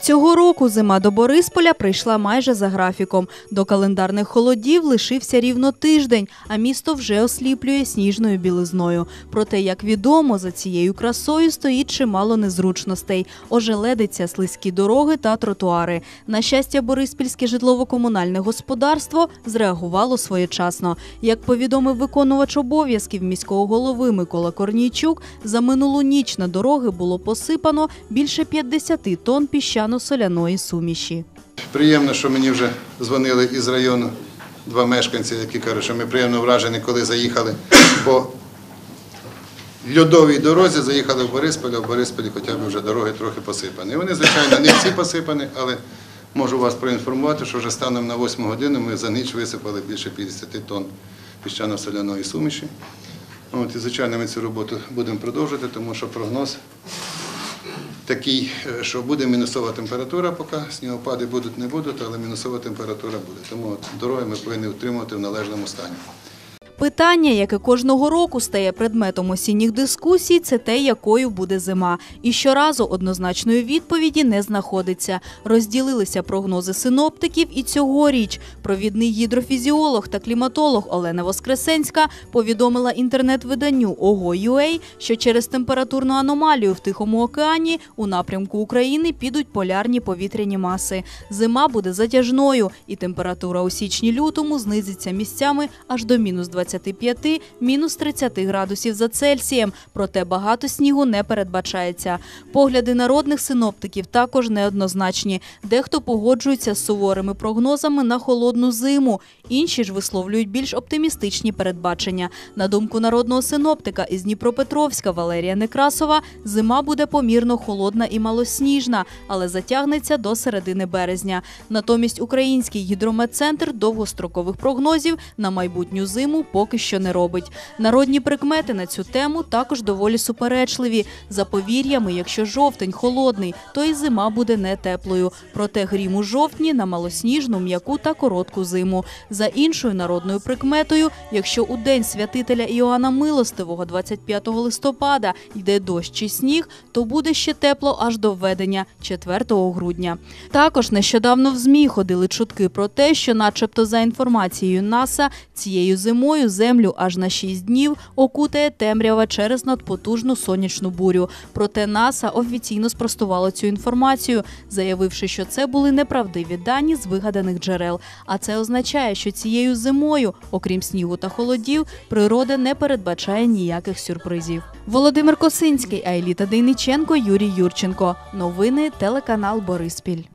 Цього року зима до Борисполя прийшла майже за графіком. До календарних холодів лишився рівно тиждень, а місто вже осліплює сніжною білизною. Проте, як відомо, за цією красою стоїть чимало незручностей: ожеледиться, слизькі дороги та тротуари. На щастя, Бориспільське житлово-комунальне господарство зреагувало своєчасно. Як повідомив виконувач обов'язків міського голови Микола Корнійчук, за минулу ніч на дороги було посипано більше 50 тонн піщано-соляної суміші. Приємно, що мені вже дзвонили із району два мешканці, які кажуть, що ми приємно вражені, коли заїхали по льодовій дорозі, заїхали в Бориспіль, а в Борисполі хоча б вже дороги трохи посипані. Вони, звичайно, не всі посипані, але можу вас проінформувати, що вже станом на 8 годину ми за ніч висипали більше 50 тонн піщано-соляної суміші. От, і, звичайно, ми цю роботу будемо продовжувати, тому що прогноз такий, е, що буде мінусова температура, поки снігопади будуть, не будуть, але мінусова температура буде. Тому дороги ми повинні утримувати в належному стані. Питання, яке кожного року стає предметом осінніх дискусій, це те, якою буде зима. І щоразу однозначної відповіді не знаходиться. Розділилися прогнози синоптиків і цьогоріч. Провідний гідрофізіолог та кліматолог Олена Воскресенська повідомила інтернет-виданню ОГО.UA, що через температурну аномалію в Тихому океані у напрямку України підуть полярні повітряні маси. Зима буде затяжною, і температура у січні-лютому знизиться місцями аж до мінус 25, мінус 30 градусів за Цельсієм. Проте багато снігу не передбачається. Погляди народних синоптиків також неоднозначні. Дехто погоджується з суворими прогнозами на холодну зиму. Інші ж висловлюють більш оптимістичні передбачення. На думку народного синоптика із Дніпропетровська Валерія Некрасова, зима буде помірно холодна і малосніжна, але затягнеться до середини березня. Натомість український гідрометцентр довгострокових прогнозів на майбутню зиму поки що не робить. Народні прикмети на цю тему також доволі суперечливі. За повір'ями, якщо жовтень холодний, то і зима буде не теплою. Проте грім у жовтні на малосніжну, м'яку та коротку зиму. За іншою народною прикметою, якщо у день святителя Іоанна Милостивого, 25 листопада, йде дощ чи сніг, то буде ще тепло аж до введення 4 грудня. Також нещодавно в ЗМІ ходили чутки про те, що, начебто, за інформацією НАСА, цією зимою землю аж на 6 днів окутає темрява через надпотужну сонячну бурю. Проте НАСА офіційно спростувало цю інформацію, заявивши, що це були неправдиві дані з вигаданих джерел. А це означає, що цією зимою, окрім снігу та холодів, природа не передбачає ніяких сюрпризів. Володимир Косинський, Айліта Дейниченко, Юрій Юрченко. Новини телеканал Бориспіль.